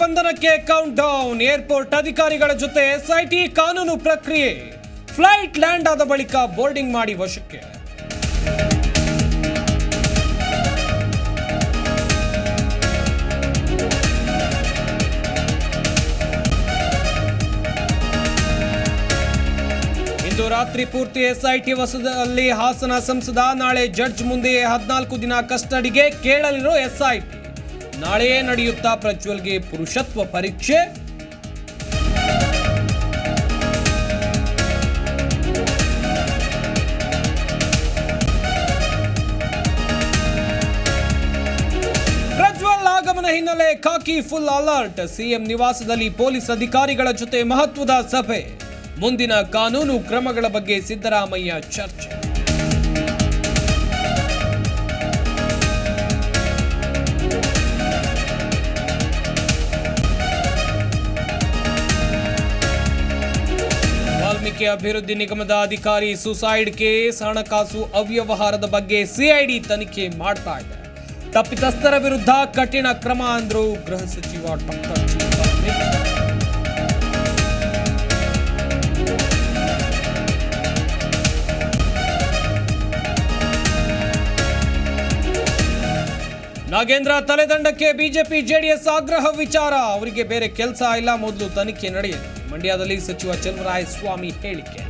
ಬಂಧನಕ್ಕೆ count down airport ಅಧಿಕಾರಿಗಳ ಜೊತೆ ಎಸ್ಐಟಿ ಕಾನೂನು ಪ್ರಕ್ರಿಯೆ. ಫ್ಲೈಟ್ ಲ್ಯಾಂಡ್ ಆದ ಬಳಿಕ ಬೋರ್ಡಿಂಗ್ ಮಾಡಿ ವಶಕ್ಕೆ. ಇಂದು ರಾತ್ರಿ ಪೂರ್ತಿ ಎಸ್ಐಟಿ ವಸದಲ್ಲಿ ಹಾಸನ ಸಂಸದ, ನಾಳೆ ಜಡ್ಜ್ ಮುಂದೆ ಹದಿನಾಲ್ಕು ದಿನ ಕಸ್ಟಡಿಗೆ ಕೇಳಲಿರೋ ಎಸ್ಐಟಿ. ನಾಳೆಯೇ ನಡೆಯುತ್ತಾ ಪ್ರಜ್ವಲ್ಗೆ ಪುರುಷತ್ವ ಪರೀಕ್ಷೆ. ಹಿನ್ನೆಲೆ ಖಾಕಿ ಫುಲ್ ಅಲರ್ಟ್. ಸಿಎಂ ನಿವಾಸದಲ್ಲಿ ಪೊಲೀಸ್ ಅಧಿಕಾರಿಗಳ ಜೊತೆ ಮಹತ್ವದ ಸಭೆ. ಮುಂದಿನ ಕಾನೂನು ಕ್ರಮಗಳ ಬಗ್ಗೆ ಸಿದ್ದರಾಮಯ್ಯ ಚರ್ಚೆ. ವಾಲ್ಮೀಕಿ ಅಭಿವೃದ್ಧಿ ನಿಗಮದ ಅಧಿಕಾರಿ ಸುಸೈಡ್ ಕೇಸ್ ಹಣಕಾಸು ಅವ್ಯವಹಾರದ ಬಗ್ಗೆ ಸಿಐಡಿ ತನಿಖೆ ಮಾಡ್ತಾ ಇದೆ. ತಪ್ಪಿತಸ್ಥರ ವಿರುದ್ಧ ಕಠಿಣ ಕ್ರಮ ಅಂದ್ರು ಗೃಹ ಸಚಿವ ಡಾಕ್ಟರ್ ನಾಗೇಂದ್ರ ತಲೆದಂಡಕ್ಕೆ ಬಿಜೆಪಿ ಜೆಡಿಎಸ್ ಆಗ್ರಹ ವಿಚಾರ. ಅವರಿಗೆ ಬೇರೆ ಕೆಲಸ ಇಲ್ಲ, ಮೊದಲು ತನಿಖೆ ನಡೆಯಲಿ. ಮಂಡ್ಯದಲ್ಲಿ ಸಚಿವ ಚಲುವರಾಯ ಸ್ವಾಮಿ ಹೇಳಿಕೆ.